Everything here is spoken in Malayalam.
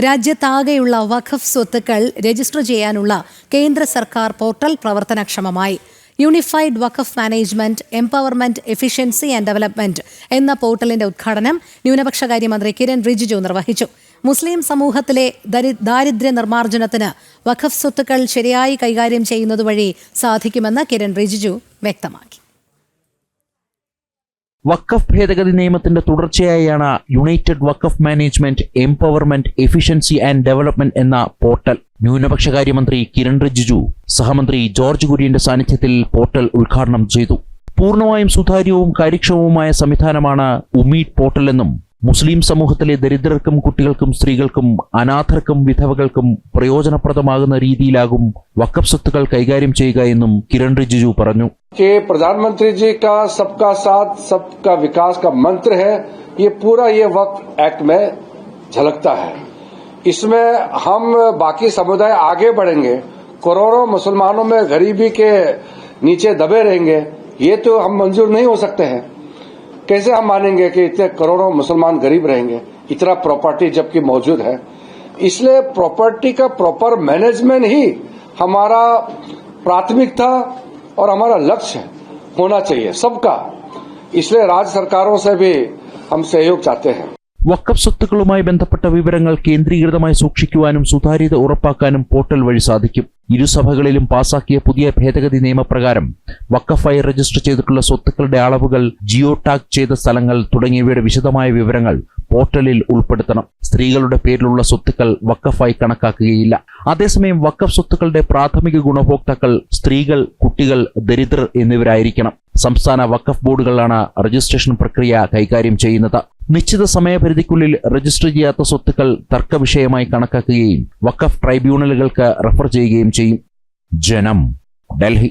രാജ്യത്താകെയുള്ള വഖഫ് സ്വത്തുക്കൾ രജിസ്റ്റർ ചെയ്യാനുള്ള കേന്ദ്ര സർക്കാർ portal പ്രവർത്തനക്ഷമമായി. Unified Waqf management empowerment efficiency and development എന്ന പോർട്ടലിന്റെ ഉദ്ഘാടനം ന്യൂനപക്ഷകാര്യമന്ത്രി കിരൺ റിജിജു നിർവഹിച്ചു. മുസ്ലിം സമൂഹത്തിലെ ദരി- ദാരിദ്ര്യ നിർമ്മാർജനത്തിന് വഖഫ് സ്വത്തുക്കൾ ശരിയായി കൈകാര്യം ചെയ്യുന്നതുവഴി സാധിക്കുമെന്ന് കിരൺ റിജിജു വ്യക്തമാക്കി. വക്കഫ് ഭേദഗതി നിയമത്തിന്റെ തുടർച്ചയായാണ് united Waqf management empowerment efficiency and development എന്ന പോർട്ടൽ. ന്യൂനപക്ഷകാര്യമന്ത്രി കിരൺ റിജിജു സഹമന്ത്രി ജോർജ് കുര്യന്റെ സാന്നിധ്യത്തിൽ പോർട്ടൽ ഉദ്ഘാടനം ചെയ്തു. പൂർണമായും സുതാര്യവും കാര്യക്ഷമവുമായ സംവിധാനമാണ് ഉമീഡ് പോർട്ടലെന്നും മുസ്ലിം സമൂഹത്തിലെ ദരിദ്രർക്കും കുട്ടികൾക്കും സ്ത്രീകൾക്കും അനാഥർക്കും വിധവകൾക്കും പ്രയോജനപ്രദമാകുന്ന രീതിയിലാകും വക്കഫ് സ്വത്തുക്കൾ കൈകാര്യം ചെയ്യുക എന്നും കിരൺ റിജിജു പറഞ്ഞു. कि प्रधानमंत्री जी का, सबका साथ, सबका विकास का मंत्र है, ये पूरा ये वक्त एक्ट में झलकता है। इसमें हम बाकी समुदाय आगे बढ़ेंगे, करोड़ों मुसलमानों में गरीबी के नीचे दबे रहेंगे, ये तो हम मंजूर नहीं हो सकते हैं। कैसे हम मानेंगे कि इतने करोड़ों मुसलमान गरीब रहेंगे? इतना प्रॉपर्टी जबकि मौजूद है। इसलिए प्रॉपर्टी का प्रॉपर मैनेजमेंट ही हमारा प्राथमिकता और हमारा लक्ष्य होना चाहिए सबका इसलिए राज्य सरकारों से भी हम सहयोग चाहते हैं വക്കഫ് സ്വത്തുക്കളുമായി ബന്ധപ്പെട്ട വിവരങ്ങൾ കേന്ദ്രീകൃതമായി സൂക്ഷിക്കുവാനും സുതാര്യത ഉറപ്പാക്കാനും പോർട്ടൽ വഴി സാധിക്കും ഇരുസഭകളിലും പാസാക്കിയ പുതിയ ഭേദഗതി നിയമപ്രകാരം വക്കഫായി രജിസ്റ്റർ ചെയ്തിട്ടുള്ള സ്വത്തുക്കളുടെ അളവുകൾ ജിയോ ടാഗ് ചെയ്ത സ്ഥലങ്ങൾ തുടങ്ങിയവയുടെ വിശദമായ വിവരങ്ങൾ പോർട്ടലിൽ ഉൾപ്പെടുത്തണം. സ്ത്രീകളുടെ പേരിലുള്ള സ്വത്തുക്കൾ വക്കഫായി കണക്കാക്കുകയില്ല. അതേസമയം വക്കഫ് സ്വത്തുക്കളുടെ പ്രാഥമിക ഗുണഭോക്താക്കൾ സ്ത്രീകൾ കുട്ടികൾ ദരിദ്രർ എന്നിവരായിരിക്കണം. സംസ്ഥാന വക്കഫ് ബോർഡുകളാണ് രജിസ്ട്രേഷൻ പ്രക്രിയ കൈകാര്യം ചെയ്യുന്നത്. നിശ്ചിത സമയപരിധിക്കുള്ളിൽ രജിസ്റ്റർ ചെയ്യാത്ത സ്വത്തുക്കൾ തർക്കവിഷയമായി കണക്കാക്കുകയും വക്കഫ് ട്രൈബ്യൂണലുകൾക്ക് റഫർ ചെയ്യുകയും ചെയ്യും. ജനം ഡൽഹി.